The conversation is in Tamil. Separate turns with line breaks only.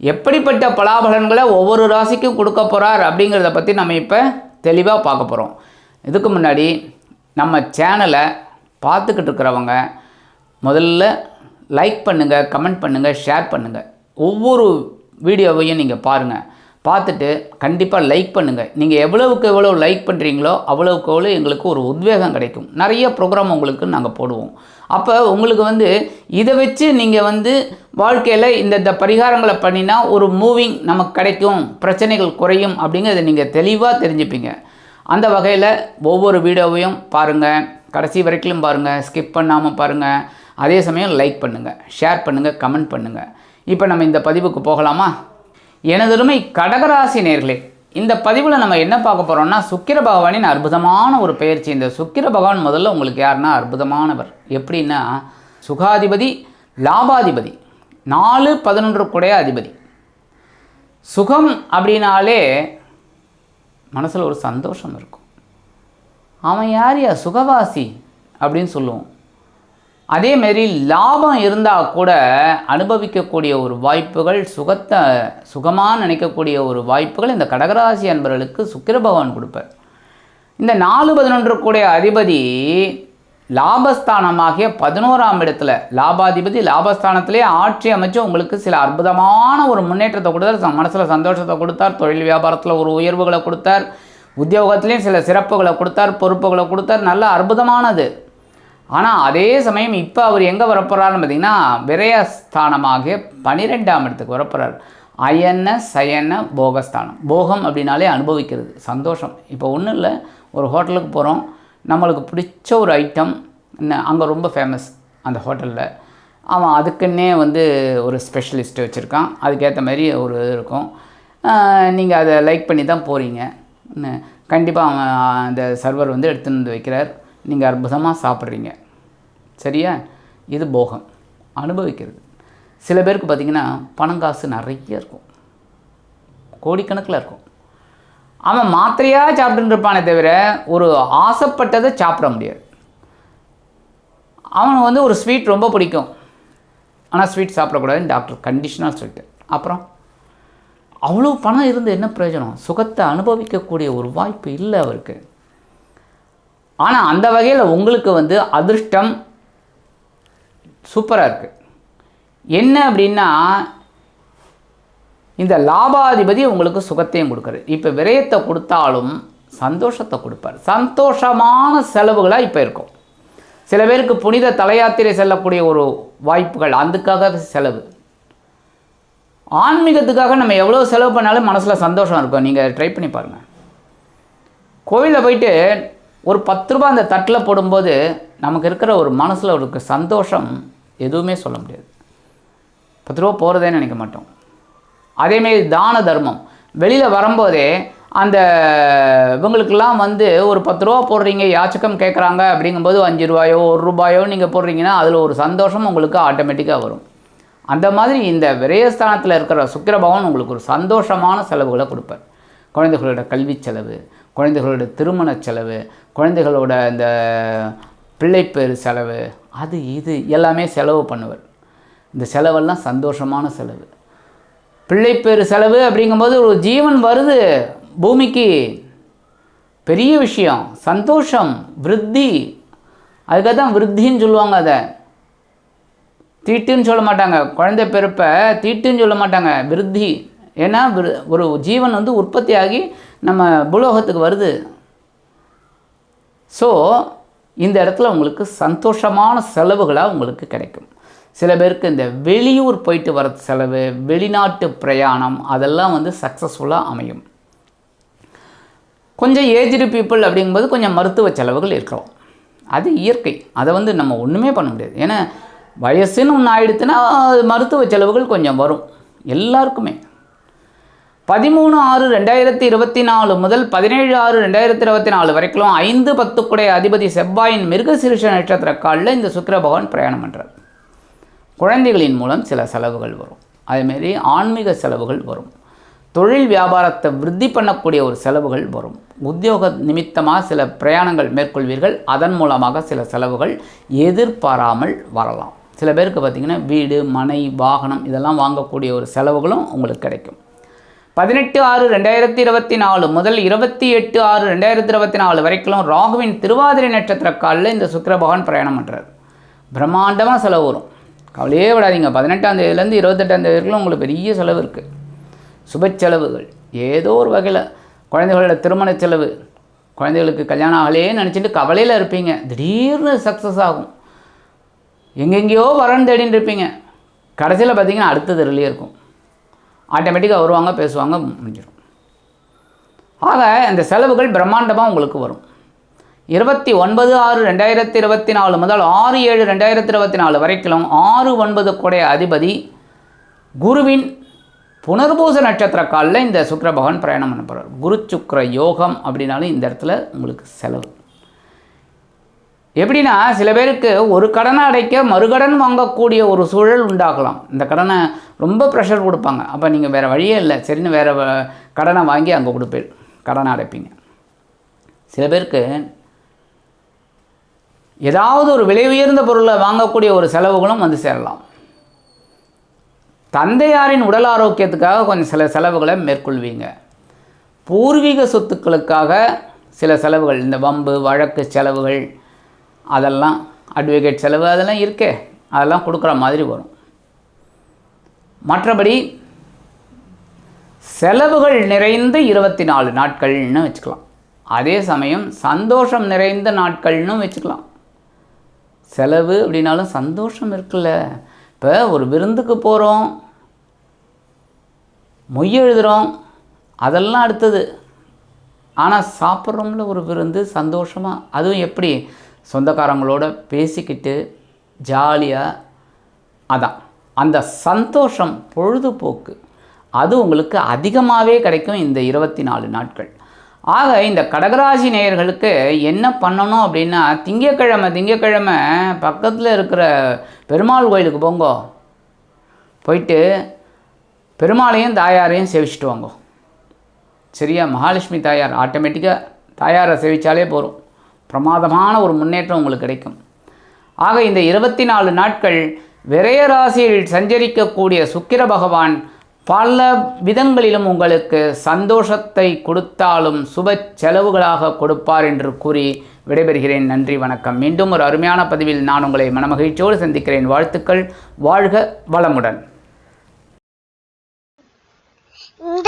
எப்படிப்பட்ட பலாபலன்களை ஒவ்வொரு ராசிக்கும் கொடுக்க போகிறார் அப்படிங்கிறத பற்றி நம்ம இப்போ தெளிவாக பார்க்க போகிறோம் இதுக்கு முன்னாடி நம்ம சேனலை பார்த்துக்கிட்டு இருக்கிறவங்க முதல்ல லைக் பண்ணுங்கள் கமெண்ட் பண்ணுங்கள் ஷேர் பண்ணுங்கள் ஒவ்வொரு வீடியோவையும் நீங்கள் பாருங்கள் பார்த்துட்டு கண்டிப்பாக லைக் பண்ணுங்கள் நீங்கள் எவ்வளவுக்கு எவ்வளோ லைக் பண்ணுறீங்களோ அவ்வளவுக்கு எவ்வளோ எங்களுக்கு ஒரு உத்வேகம் கிடைக்கும். நிறைய ப்ரோக்ராம் உங்களுக்கு நாங்கள் போடுவோம். அப்போ உங்களுக்கு வந்து இதை வச்சு நீங்கள் வந்து வாழ்க்கையில் இந்த இந்த பரிகாரங்களை பண்ணினா ஒரு மூவிங் நமக்கு கிடைக்கும். பிரச்சனைகள் குறையும் அப்படிங்கிறத நீங்கள் தெளிவாக தெரிஞ்சுப்பீங்க. அந்த வகையில் ஒவ்வொரு வீடியோவையும் பாருங்கள் கடைசி வரைக்கும் பாருங்கள் ஸ்கிப் பண்ணாமல் பாருங்கள் அதே சமயம் லைக் பண்ணுங்கள் ஷேர் பண்ணுங்கள் கமெண்ட் பண்ணுங்கள் இப்போ நம்ம இந்த பதிவுக்கு போகலாமா? எனதருமை கடகராசி நேர்களே இந்த பதிவில் நம்ம என்ன பார்க்க போகிறோம்னா சுக்கிர பகவானின் அற்புதமான ஒரு பயிற்சி. இந்த சுக்கிர பகவான் முதல்ல உங்களுக்கு யாருன்னா அற்புதமானவர். எப்படின்னா சுகாதிபதி லாபாதிபதி நாலு பதினொன்று கூடைய அதிபதி. சுகம் அப்படின்னாலே மனசில் ஒரு சந்தோஷம் இருக்கும். அவன் யார் யா? சுகவாசி அப்படின்னு சொல்லுவோம். அதேமாரி லாபம் இருந்தால் கூட அனுபவிக்கக்கூடிய ஒரு வாய்ப்புகள் சுகத்தை சுகமாக நினைக்கக்கூடிய ஒரு வாய்ப்புகள் இந்த கடகராசி அன்பர்களுக்கு சுக்கிர பகவான் கொடுப்பார். இந்த நாலு பதினொன்று கூடிய அதிபதி லாபஸ்தானமாகிய பதினோராம் இடத்துல லாபாதிபதி லாபஸ்தானத்திலே ஆட்சி அமைச்சு உங்களுக்கு சில அற்புதமான ஒரு முன்னேற்றத்தை கொடுத்தார். மனசில் சந்தோஷத்தை கொடுத்தார் தொழில் வியாபாரத்தில் ஒரு உயர்வுகளை கொடுத்தார் உத்தியோகத்துலேயும் சில சிறப்புகளை கொடுத்தார் பொறுப்புகளை கொடுத்தார். நல்ல அற்புதமானது. ஆனால் அதே சமயம் இப்போ அவர் எங்கே வரப்போகிறாருன்னு பார்த்தீங்கன்னா விரயஸ்தானமாகிய பனிரெண்டாம் இடத்துக்கு வரப்போகிறார் அயன சயன போகஸ்தானம். போகம் அப்படின்னாலே அனுபவிக்கிறது சந்தோஷம். இப்போ ஒன்றும் இல்லை ஒரு ஹோட்டலுக்கு போகிறோம் நம்மளுக்கு பிடிச்ச ஒரு ஐட்டம் அங்கே ரொம்ப ஃபேமஸ் அந்த ஹோட்டலில். அவன் அதுக்குன்னே வந்து ஒரு ஸ்பெஷலிஸ்ட்டு வச்சுருக்கான். அதுக்கேற்ற மாதிரி ஒரு இது இருக்கும். நீங்கள் அதை லைக் பண்ணி தான் போகிறீங்க கண்டிப்பாக அவன் அந்த சர்வர் வந்து எடுத்துன்னு வந்து வைக்கிறார். நீங்கள் அற்புதமாக சாப்பிட்றீங்க. சரியா? இது போகம். அனுபவிக்கிறது. சில பேருக்கு பார்த்திங்கன்னா பணங்காசு நிறைய இருக்கும். கோடிக்கணக்கில் இருக்கும். அவன் மாத்திரையாக சாப்பிட்டுருப்பானே இருப்பானே தவிர ஒரு ஆசைப்பட்டதை சாப்பிட முடியாது. அவனுக்கு வந்து ஒரு ஸ்வீட் ரொம்ப பிடிக்கும். ஆனால் ஸ்வீட் சாப்பிடக்கூடாதுன்னு டாக்டர் கண்டிஷனாக சொல்லிட்டு. அப்புறம் அவ்வளோ பணம் இருந்து என்ன பிரயோஜனம்? சுகத்தை அனுபவிக்கக்கூடிய ஒரு வாய்ப்பு இல்லை அவருக்கு. ஆனால் அந்த வகையில் உங்களுக்கு வந்து அதிர்ஷ்டம் சூப்பராக இருக்குது என்ன அப்படின்னா இந்த லாபாதிபதி உங்களுக்கு சுகத்தையும் கொடுக்குறாரு இப்போ விரயத்தை கொடுத்தாலும் சந்தோஷத்தை கொடுப்பார். சந்தோஷமான செலவுகளாக இப்போ இருக்கும். சில பேருக்கு புனித தலையாத்திரை செல்லக்கூடிய ஒரு வாய்ப்புகள் அதுக்காக செலவு. ஆன்மீகத்துக்காக நம்ம எவ்வளோ செலவு பண்ணாலும் மனசில் சந்தோஷம் இருக்கும். நீங்கள் ட்ரை பண்ணி பாருங்கள் கோவிலில் போயிட்டு ஒரு பத்து ரூபா அந்த தட்டில் போடும்போது நமக்கு இருக்கிற ஒரு மனசில் ஒரு சந்தோஷம் எதுவுமே சொல்ல முடியாது. பத்து ரூபா போகிறதே நினைக்க மாட்டோம். அதேமாரி தான தர்மம். வெளியில் வரும்போதே அந்த இவங்களுக்கெல்லாம் வந்து ஒரு பத்து ரூபா போடுறீங்க யாச்சகம் கேட்குறாங்க அப்படிங்கும்போது அஞ்சு ரூபாயோ ஒரு ரூபாயோ நீங்கள் போடுறீங்கன்னா அதில் ஒரு சந்தோஷம் உங்களுக்கு ஆட்டோமேட்டிக்காக வரும். அந்த மாதிரி இந்த விரயஸ்தானத்தில் இருக்கிற சுக்கிர பகவான் உங்களுக்கு ஒரு சந்தோஷமான செலவுகளை கொடுப்பார். குழந்தைகளோட கல்வி செலவு குழந்தைகளோட திருமண செலவு குழந்தைகளோட இந்த பிள்ளைப்பேறு செலவு அது இது எல்லாமே செலவு பண்ணுவார். இந்த செலவெல்லாம் சந்தோஷமான செலவு. பிள்ளைப்பேறு செலவு அப்படிங்கும்போது ஒரு ஜீவன் வருது. பூமிக்கு பெரிய விஷயம். சந்தோஷம் விருத்தி. அதுக்காக தான் விருத்தின்னு சொல்லுவாங்க அதை. தீட்டுன்னு சொல்ல மாட்டாங்க. குழந்தை பிறப்பை தீட்டுன்னு சொல்ல மாட்டாங்க. விருத்தி. ஏன்னா ஒரு ஜீவன் வந்து உற்பத்தி ஆகி நம்ம புலோகத்துக்கு வருது. ஸோ இந்த இடத்துல உங்களுக்கு சந்தோஷமான செலவுகளாக உங்களுக்கு கிடைக்கும். சில பேருக்கு இந்த வெளியூர் போயிட்டு வர செலவு வெளிநாட்டு பிரயாணம் அதெல்லாம் வந்து சக்ஸஸ்ஃபுல்லாக அமையும். கொஞ்சம் ஏஜ்டு பீப்புள் அப்படிங்கும்போது கொஞ்சம் மருத்துவ செலவுகள் இருக்கிறோம். அது இயற்கை. அதை வந்து நம்ம ஒன்றுமே பண்ண முடியாது. ஏன்னா வயசுன்னு ஒன்று ஆயிடுத்துன்னா மருத்துவ செலவுகள் கொஞ்சம் வரும். எல்லாருக்குமே. பதிமூணு ஆறு ரெண்டாயிரத்தி இருபத்தி நாலு முதல் பதினேழு ஆறு ரெண்டாயிரத்தி இருபத்தி நாலு வரைக்கும் ஐந்து பத்துக்குடைய அதிபதி செவ்வாயின் மிருகசீரிஷ நட்சத்திர காலில் இந்த சுக்கிர பகவான் பிரயாணம் பண்ணுறார் குழந்தைகளின் மூலம் சில செலவுகள் வரும். அதேமாரி ஆன்மீக செலவுகள் வரும். தொழில் வியாபாரத்தை விருத்தி பண்ணக்கூடிய ஒரு செலவுகள் வரும். உத்தியோக நிமித்தமாக சில பிரயாணங்கள் மேற்கொள்வீர்கள். அதன் மூலமாக சில செலவுகள் எதிர்பாராமல் வரலாம். சில பேருக்கு பார்த்திங்கன்னா வீடு மனை வாகனம் இதெல்லாம் வாங்கக்கூடிய ஒரு செலவுகளும் உங்களுக்கு கிடைக்கும். பதினெட்டு ஆறு ரெண்டாயிரத்தி இருபத்தி நாலு முதல் இருபத்தி எட்டு ஆறு ரெண்டாயிரத்தி இருபத்தி நாலு வரைக்கும் ராகுவின் திருவாதிரை நட்சத்திர காலில் இந்த சுக்கர பகவான் பிரயாணம் பண்ணுறாரு பிரம்மாண்டமாக செலவு வரும். கவலையே விடாதீங்க. பதினெட்டாம் தேதியிலேருந்து இருபத்தெட்டாம் தேதி வரைக்கும் உங்களுக்கு பெரிய செலவு இருக்குது சுப செலவுகள். ஏதோ ஒரு வகையில் குழந்தைகளோட திருமண செலவு. குழந்தைகளுக்கு கல்யாணம் ஆகலையே நினச்சிட்டு கவலையில் இருப்பீங்க. திடீர்னு சக்ஸஸ் ஆகும். எங்கெங்கேயோ வரன்னு தேடின்னு இருப்பீங்க. கடைசியில் பார்த்தீங்கன்னா அடுத்தது இருக்கும். ஆட்டோமேட்டிக்காக வருவாங்க பேசுவாங்க முடிஞ்சிடும் ஆக அந்த செலவுகள் பிரம்மாண்டமாக உங்களுக்கு வரும். இருபத்தி ஒன்பது ஆறு ரெண்டாயிரத்தி இருபத்தி நாலு முதல் ஆறு ஏழு ரெண்டாயிரத்தி இருபத்தி நாலு வரைக்கும் ஆறு ஒன்பது கூடைய அதிபதி குருவின் புனர்பூச நட்சத்திர காலில் இந்த சுக்கர பகவான் பிரயாணம் பண்ண போகிறார் குரு சுக்கர யோகம் அப்படின்னாலும் இந்த இடத்துல உங்களுக்கு செலவு. எப்படின்னா சில பேருக்கு ஒரு கடனை அடைக்க மறுகடன் வாங்கக்கூடிய ஒரு சூழல் உண்டாகலாம். இந்த கடனை ரொம்ப ப்ரெஷர் கொடுப்பாங்க. அப்போ நீங்கள் வேறு வழியே இல்லை. சரின்னு வேறு கடனை வாங்கி அங்கே கொடுப்பீர் கடனை அடைப்பீங்க. சில பேருக்கு ஏதாவது ஒரு விலை உயர்ந்த பொருளை வாங்கக்கூடிய ஒரு செலவுகளும் வந்து சேரலாம். தந்தையாரின் உடல் ஆரோக்கியத்துக்காக கொஞ்சம் சில செலவுகளை மேற்கொள்வீங்க. பூர்வீக சொத்துக்களுக்காக சில செலவுகள் இந்த வம்பு வழக்கு செலவுகள் அதெல்லாம் அட்வொகேட் செலவு அதெல்லாம் இருக்கே. அதெல்லாம் கொடுக்குற மாதிரி வரும். மற்றபடி செலவுகள் நிறைந்த இருபத்தி நாலு நாட்கள்னு வச்சுக்கலாம். அதே சமயம் சந்தோஷம் நிறைந்த நாட்கள்னு வச்சுக்கலாம். செலவு அப்படின்னாலும் சந்தோஷம் இருக்குல்ல. இப்போ ஒரு விருந்துக்கு போகிறோம் மொய் எழுதுகிறோம் அதெல்லாம் அடுத்தது. ஆனால் சாப்பிட்றோம்ல ஒரு விருந்து சந்தோஷமாக அதுவும் எப்படி? சொந்தக்காரங்களோட பேசிக்கிட்டு ஜாலியாக அதான் அந்த சந்தோஷம் பொழுதுபோக்கு அது உங்களுக்கு அதிகமாகவே கிடைக்கும் இந்த இருபத்தி நாலு நாட்கள். ஆக இந்த கடகராசி நேயர்களுக்கு என்ன பண்ணணும் அப்படின்னா திங்கக்கிழமை திங்கக்கிழமை பக்கத்தில் இருக்கிற பெருமாள் கோயிலுக்கு போங்கோ. போயிட்டு பெருமாளையும் தாயாரையும் சேவிச்சுட்டு வாங்கோ. சரியா? மகாலட்சுமி தாயார் ஆட்டோமேட்டிக்காக தாயாரை சேவிச்சாலே போதும் பிரமாதமான ஒரு முன்னேற்றம் உங்களுக்கு கிடைக்கும். ஆக இந்த இருபத்தி நாலு நாட்கள் விரய ராசியில் சஞ்சரிக்கக்கூடிய சுக்கிர பகவான் பல விதங்களிலும் உங்களுக்கு சந்தோஷத்தை கொடுத்தாலும் சுப செலவுகளாக கொடுப்பார் என்று கூறி விடைபெறுகிறேன். நன்றி வணக்கம். மீண்டும் ஒரு அருமையான பதிவில் நான் உங்களை மனமகிழ்ச்சியோடு சந்திக்கிறேன். வாழ்த்துக்கள். வாழ்க வளமுடன்
இந்த